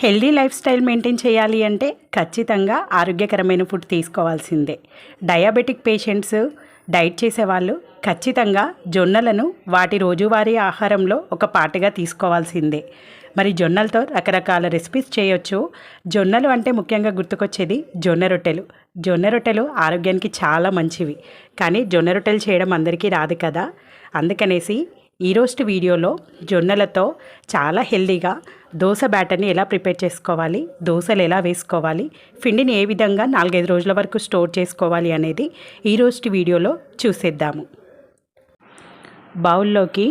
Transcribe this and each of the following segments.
Healthy life style maintain చేయాలి అంటే ఖచ్చితంగా ఆరోగ్యకరమైన ఫుడ్ తీసుకోవాల్సిందే. డయాబెటిక్ పేషెంట్స్ డైట్ చేసేవాళ్ళు ఖచ్చితంగా జొన్నలను వాటి రోజువారీ ఆహారంలో ఒక పాటగా తీసుకోవాల్సిందే. మరి జొన్నలతో రకరకాల రెసిపీస్ చేయొచ్చు. జొన్నలు అంటే ముఖ్యంగా గుర్తుకొచ్చేది జొన్న రొట్టెలు. జొన్న రొట్టెలు ఆరోగ్యానికి చాలా మంచివి. కానీ జొన్న రొట్టెలు చేయడం అందరికీ రాదు కదా. అందుకనేసి ఈరోజు వీడియోలో జొన్నలతో చాలా హెల్దీగా దోశ బ్యాటర్ని ఎలా ప్రిపేర్ చేసుకోవాలి దోశలు ఎలా వేసుకోవాలి పిండిని ఏ విధంగా నాలుగైదు రోజుల వరకు స్టోర్ చేసుకోవాలి అనేది ఈరోజు వీడియోలో చూసేద్దాము. బౌల్లోకి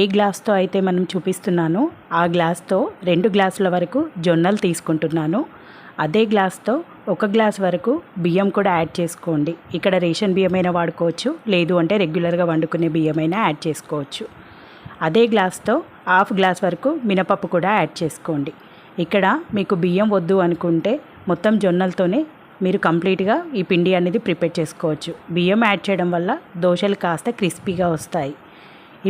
ఏ గ్లాస్తో అయితే మనం చూపిస్తున్నానో ఆ గ్లాస్తో రెండు గ్లాసుల వరకు జొన్నలు తీసుకుంటున్నాను. అదే గ్లాస్తో ఒక గ్లాస్ వరకు బియ్యం కూడా యాడ్ చేసుకోండి. ఇక్కడ రేషన్ బియ్యమైనా వాడుకోవచ్చు లేదు అంటే రెగ్యులర్గా వండుకునే బియ్యమైనా యాడ్ చేసుకోవచ్చు. అదే గ్లాస్తో హాఫ్ గ్లాస్ వరకు మినపప్పు కూడా యాడ్ చేసుకోండి. ఇక్కడ మీకు బియ్యం వద్దు అనుకుంటే మొత్తం జొన్నలతోనే మీరు కంప్లీట్గా ఈ పిండి అనేది ప్రిపేర్ చేసుకోవచ్చు. బియ్యం యాడ్ చేయడం వల్ల దోశలు కాస్త క్రిస్పీగా వస్తాయి.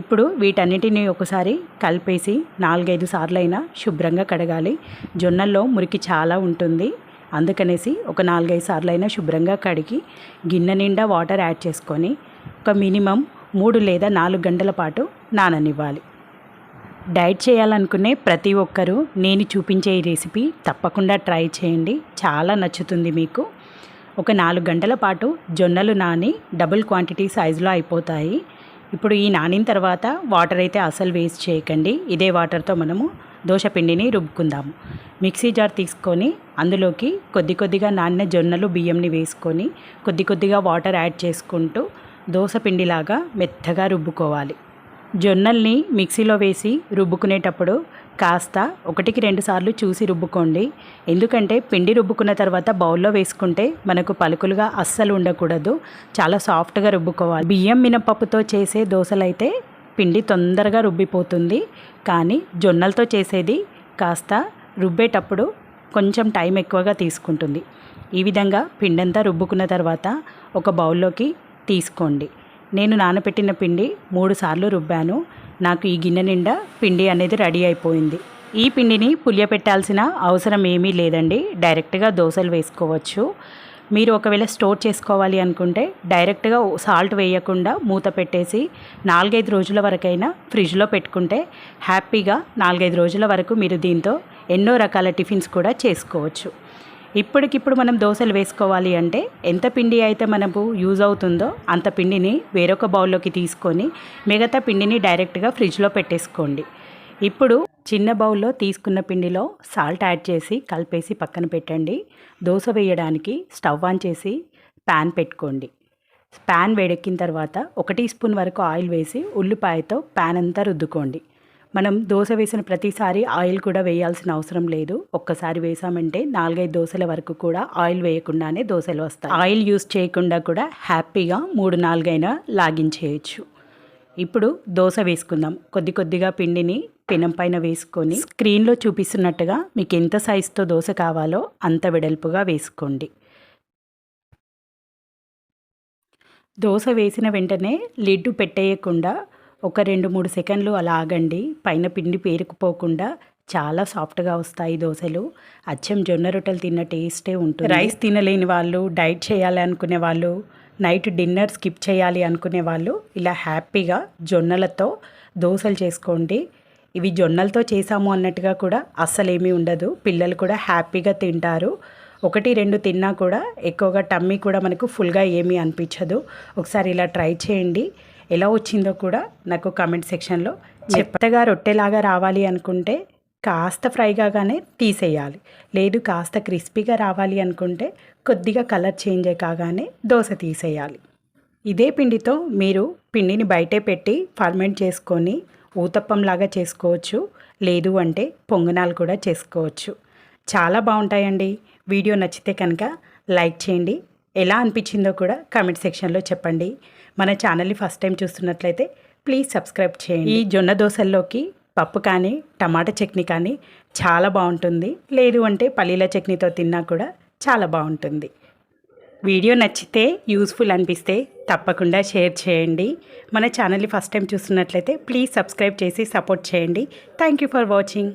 ఇప్పుడు వీటన్నిటిని ఒకసారి కలిపేసి నాలుగైదు సార్లు అయినా శుభ్రంగా కడగాలి. జొన్నల్లో మురికి చాలా ఉంటుంది. అందుకనేసి ఒక నాలుగైదు సార్లు అయినా శుభ్రంగా కడిగి గిన్నె నిండా వాటర్ యాడ్ చేసుకొని ఒక మినిమం మూడు లేదా నాలుగు గంటల పాటు నాననివ్వాలి. డైట్ చేయాలనుకునే ప్రతి ఒక్కరూ నేను చూపించే ఈ రెసిపీ తప్పకుండా ట్రై చేయండి. చాలా నచ్చుతుంది మీకు. ఒక నాలుగు గంటల పాటు జొన్నలు నాని డబుల్ క్వాంటిటీ సైజులో అయిపోతాయి. ఇప్పుడు ఈ నానిన తర్వాత వాటర్ అయితే అసలు వేస్ట్ చేయకండి. ఇదే వాటర్తో మనము దోశ పిండిని రుబ్బుకుందాము. మిక్సీ జార్ తీసుకొని అందులోకి కొద్ది కొద్దిగా నానిన జొన్నలు బియ్యంని వేసుకొని కొద్ది కొద్దిగా వాటర్ యాడ్ చేసుకుంటూ దోశపిండిలాగా మెత్తగా రుబ్బుకోవాలి. జొన్నల్ని మిక్సీలో వేసి రుబ్బుకునేటప్పుడు కాస్త ఒకటికి రెండు సార్లు చూసి రుబ్బుకోండి. ఎందుకంటే పిండి రుబ్బుకున్న తర్వాత బౌల్లో వేసుకుంటే మనకు పలుకులుగా అస్సలు ఉండకూడదు. చాలా సాఫ్ట్గా రుబ్బుకోవాలి. బియ్యం మినపప్పుతో చేసే దోశలైతే పిండి తొందరగా రుబ్బిపోతుంది. కానీ జొన్నలతో చేసేది కాస్త రుబ్బేటప్పుడు కొంచెం టైం ఎక్కువగా తీసుకుంటుంది. ఈ విధంగా పిండంతా రుబ్బుకున్న తర్వాత ఒక బౌల్లోకి తీసుకోండి. నేను నానబెట్టిన పిండి మూడు సార్లు రుబ్బాను. నాకు ఈ గిన్నె నిండా పిండి అనేది రెడీ అయిపోయింది. ఈ పిండిని పులియపెట్టాల్సిన అవసరం ఏమీ లేదండి. డైరెక్ట్గా దోశలు వేసుకోవచ్చు. మీరు ఒకవేళ స్టోర్ చేసుకోవాలి అనుకుంటే డైరెక్ట్గా సాల్ట్ వేయకుండా మూత పెట్టేసి నాలుగైదు రోజుల వరకైనా ఫ్రిడ్జ్లో పెట్టుకుంటే హ్యాపీగా నాలుగైదు రోజుల వరకు మీరు దీంతో ఎన్నో రకాల టిఫిన్స్ కూడా చేసుకోవచ్చు. ఇప్పటికిప్పుడు మనం దోశలు వేసుకోవాలి అంటే ఎంత పిండి అయితే మనకు యూజ్ అవుతుందో అంత పిండిని వేరొక బౌల్లోకి తీసుకొని మిగతా పిండిని డైరెక్ట్గా ఫ్రిడ్జ్లో పెట్టేసుకోండి. ఇప్పుడు చిన్న బౌల్లో తీసుకున్న పిండిలో సాల్ట్ యాడ్ చేసి కలిపేసి పక్కన పెట్టండి. దోశ వేయడానికి స్టవ్ ఆన్ చేసి ప్యాన్ పెట్టుకోండి. ప్యాన్ వేడెక్కిన తర్వాత ఒక టీ స్పూన్ వరకు ఆయిల్ వేసి ఉల్లిపాయతో ప్యాన్ అంతా రుద్దుకోండి. మనం దోశ వేసిన ప్రతిసారి ఆయిల్ కూడా వేయాల్సిన అవసరం లేదు. ఒక్కసారి వేసామంటే నాలుగైదు దోశల వరకు కూడా ఆయిల్ వేయకుండానే దోశలు వస్తాయి. ఆయిల్ యూస్ చేయకుండా కూడా హ్యాపీగా మూడు నాలుగైనా లాగించేయచ్చు. ఇప్పుడు దోశ వేసుకుందాం. కొద్ది కొద్దిగా పిండిని పెనం పైన వేసుకొని స్క్రీన్లో చూపిస్తున్నట్టుగా మీకు ఎంత సైజుతో దోశ కావాలో అంత వెడల్పుగా వేసుకోండి. దోశ వేసిన వెంటనే లిడ్డు పెట్టేయకుండా ఒక రెండు మూడు సెకండ్లు అలా ఆగండి. పైన పిండి పేరుకుపోకుండా చాలా సాఫ్ట్గా వస్తాయి దోశలు. అచ్చం జొన్న రొట్టెలు తిన్న టేస్టే ఉంటుంది. రైస్ తినలేని వాళ్ళు డైట్ చేయాలి అనుకునే వాళ్ళు నైట్ డిన్నర్ స్కిప్ చేయాలి అనుకునే వాళ్ళు ఇలా హ్యాపీగా జొన్నలతో దోశలు చేసుకోండి. ఇవి జొన్నలతో చేసాము అన్నట్టుగా కూడా అస్సలేమీ ఉండదు. పిల్లలు కూడా హ్యాపీగా తింటారు. ఒకటి రెండు తిన్నా కూడా ఎక్కువగా టమ్మీ కూడా మనకు ఫుల్గా ఏమీ అనిపించదు. ఒకసారి ఇలా ట్రై చేయండి. ఎలా వచ్చిందో కూడా నాకు కామెంట్ సెక్షన్లో చెత్తగా రొట్టెలాగా రావాలి అనుకుంటే కాస్త ఫ్రై కాగానే తీసేయాలి. లేదు కాస్త క్రిస్పీగా రావాలి అనుకుంటే కొద్దిగా కలర్ చేంజ్ కాగానే దోశ తీసేయాలి. ఇదే పిండితో మీరు పిండిని బయటే పెట్టి ఫర్మెంట్ చేసుకొని ఊతప్పంలాగా చేసుకోవచ్చు. లేదు అంటే పొంగనాలు కూడా చేసుకోవచ్చు. చాలా బాగుంటాయండి. వీడియో నచ్చితే కనుక లైక్ చేయండి. ఎలా అనిపించిందో కూడా కామెంట్ సెక్షన్లో చెప్పండి. మన ఛానల్ని ఫస్ట్ టైం చూస్తున్నట్లయితే ప్లీజ్ సబ్స్క్రైబ్ చేయండి. ఈ జొన్న దోశల్లోకి పప్పు కానీ టమాటా చట్నీ కానీ చాలా బాగుంటుంది. లేదు అంటే పల్లీల చట్నీతో తిన్నా కూడా చాలా బాగుంటుంది. వీడియో నచ్చితే యూస్ఫుల్ అనిపిస్తే తప్పకుండా షేర్ చేయండి. మన ఛానల్ని ఫస్ట్ టైం చూస్తున్నట్లయితే ప్లీజ్ సబ్స్క్రైబ్ చేసి సపోర్ట్ చేయండి. Thank you for watching